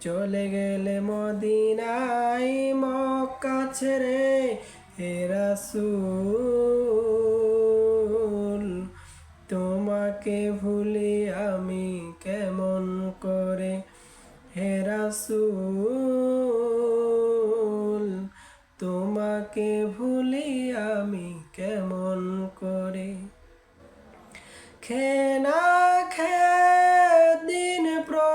চলে গেলে মদিনাই মক্কা ছেড়ে হে রাসূল, তোমাকে ভুলি আমি কেমন করে? হে তোমাকে ভুলি আমি কেমন করে? খেনা খে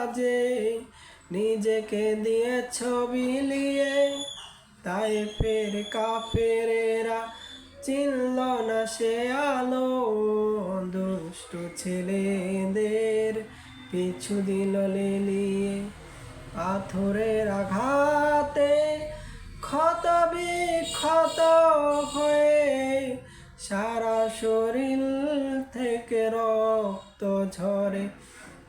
কাজে নিজেকে দিয়ে ছবি লিয়ে, তাই ফের কাফেরেরা চিনল না সে আলো। দুষ্ট ছেলেদের পিছু দিল লেলিয়ে, পাথরের আঘাতে ক্ষত বিক্ষত হয়ে সারা শরীর থেকে রক্ত ঝরে।